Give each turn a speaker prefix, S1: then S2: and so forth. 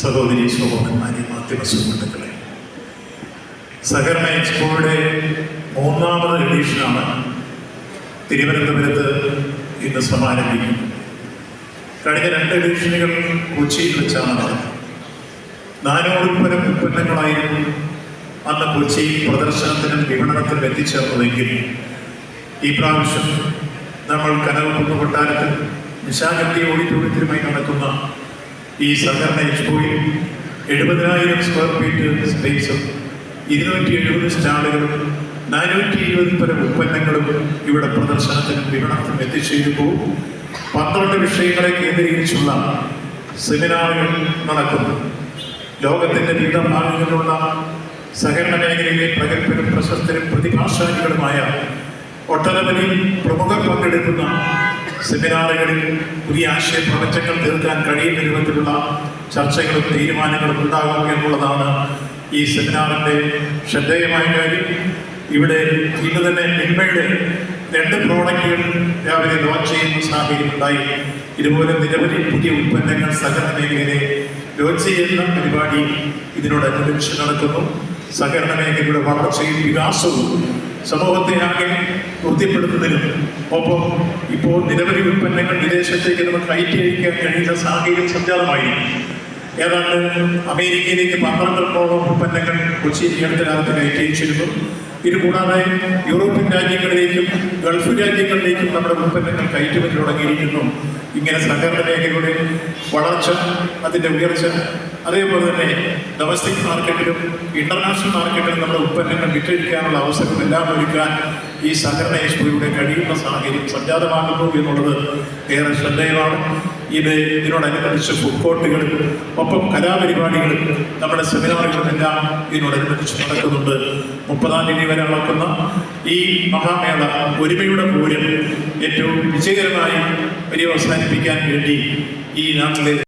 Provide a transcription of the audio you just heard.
S1: സഹോദരി സഹോദരന്മാരെ മാധ്യമ സുഹൃത്തുക്കളെ. സഹകരണ എക്സ്പോയുടെ മൂന്നാമത് എഡീഷനാണ് തിരുവനന്തപുരത്ത് ഇന്ന് സമാരംഭിക്കുന്നത്. കഴിഞ്ഞ രണ്ട് എഡീഷനുകൾ കൊച്ചിയിൽ വെച്ചാണ് നടന്നത്. നാനൂറിൽ പരം ഉൽപ്പന്നങ്ങളായിരുന്നു അന്ന് കൊച്ചിയിൽ പ്രദർശനത്തിനും വിപണനത്തിനും എത്തിച്ചേർന്നതെങ്കിൽ ഈ പ്രാവശ്യം നമ്മൾ കനകക്കുന്ന് കൊട്ടാരത്തിൽ നിശാഗന്ധി ഓഡിറ്റോറിയത്തിലുമായി നടക്കുന്ന ഈ സഹകരണ എക്സ്പോയിൽ എഴുപതിനായിരം സ്ക്വയർ ഫീറ്റ് സ്പേസും ഇരുന്നൂറ്റി എഴുപത് സ്റ്റാളുകളും നാനൂറ്റി ഇരുപതിൽ പരം ഉൽപ്പന്നങ്ങളും ഇവിടെ പ്രദർശനത്തിനും വിപണനത്തിനും എത്തിച്ചേരുമ്പോൾ പന്ത്രണ്ട് വിഷയങ്ങളെ കേന്ദ്രീകരിച്ചുള്ള സെമിനാറുകൾ നടക്കുന്നു. ലോകത്തിന്റെ വിവിധ ഭാഗങ്ങളിലുള്ള സഹകരണ മേഖലയിലെ പ്രഗത്ഭരും പ്രശസ്തരും പ്രതിഭാശാലികളുമായ ഒട്ടനവധി പ്രമുഖർ പങ്കെടുക്കുന്ന സെമിനാറുകളിൽ പുതിയ ആശയ പ്രപഞ്ചങ്ങൾ തീർക്കാൻ കഴിയുന്ന രൂപത്തിലുള്ള ചർച്ചകളും തീരുമാനങ്ങളും ഉണ്ടാകും എന്നുള്ളതാണ് ഈ സെമിനാറിന്റെ ശ്രദ്ധേയമായ കാര്യം. ഇവിടെ ഇന്ന് തന്നെ മിൽമയുടെ രണ്ട് പ്രോഡക്റ്റുകൾ രാവിലെ ലോഞ്ച് ചെയ്യുന്ന സാഹചര്യം ഉണ്ടായി. ഇതുപോലെ നിരവധി പുതിയ ഉൽപ്പന്നങ്ങൾ സഹകരണ മേഖലയിലെ ലോഞ്ച് ചെയ്യുന്ന പരിപാടി ഇതിനോടനുബന്ധിച്ച് നടക്കുന്നു. സഹകരണ മേഖലയുടെ വളർച്ചയും വികാസവും സമൂഹത്തെ ആകെ തൃപ്തിപ്പെടുത്തുന്നതിനും ഒപ്പം ഇപ്പോൾ നിരവധി ഉൽപ്പന്നങ്ങൾ വിദേശത്തേക്ക് നമുക്ക് കയറ്റി അയക്കാൻ കഴിയുന്ന സാഹചര്യം സംജാതമായിരിക്കും. ഏതാണ്ട് അമേരിക്കയിലേക്ക് പന്ത്രണ്ടോളം ഉൽപ്പന്നങ്ങൾ കൊച്ചി നിയമത്തിനകത്ത് കയറ്റി അയച്ചിരുന്നു. ഇത് കൂടാതെ യൂറോപ്യൻ രാജ്യങ്ങളിലേക്കും ഗൾഫ് രാജ്യങ്ങളിലേക്കും നമ്മുടെ ഉൽപ്പന്നങ്ങൾ കയറ്റുമതി തുടങ്ങിയിരിക്കുന്നു. ഇങ്ങനെ സഹകരണ മേഖലയുടെ വളർച്ച അതിന്റെ ഉയർച്ച അതേപോലെ തന്നെ ഡൊമസ്റ്റിക് മാർക്കറ്റിലും ഇന്റർനാഷണൽ മാർക്കറ്റിലും നമ്മുടെ ഉൽപ്പന്നങ്ങൾ വിറ്റഴിക്കാനുള്ള അവസരം എല്ലാം ഒരുക്കാൻ ഈ സഹകരണ എക്സ്പോയുടെ കഴിയുന്ന സാഹചര്യം സജ്ജാതമാകുന്നു എന്നുള്ളത് ഏറെ ശ്രദ്ധേയമാണ്. ഇത് ഇതിനോടനുബന്ധിച്ച് ഫുഡ് കോർട്ടുകളും ഒപ്പം കലാപരിപാടികളും നമ്മുടെ സെമിനാറുകളും എല്ലാം ഇതിനോടനുബന്ധിച്ച് നടക്കുന്നുണ്ട്. മുപ്പതാം തീയതി വരെ നടക്കുന്ന ഈ മഹാമേള ഒരുമയുടെ പൂരം ഏറ്റവും വിജയകരമായി പര്യവസാനിപ്പിക്കാൻ വേണ്ടി ഈ നാട്ടിലെ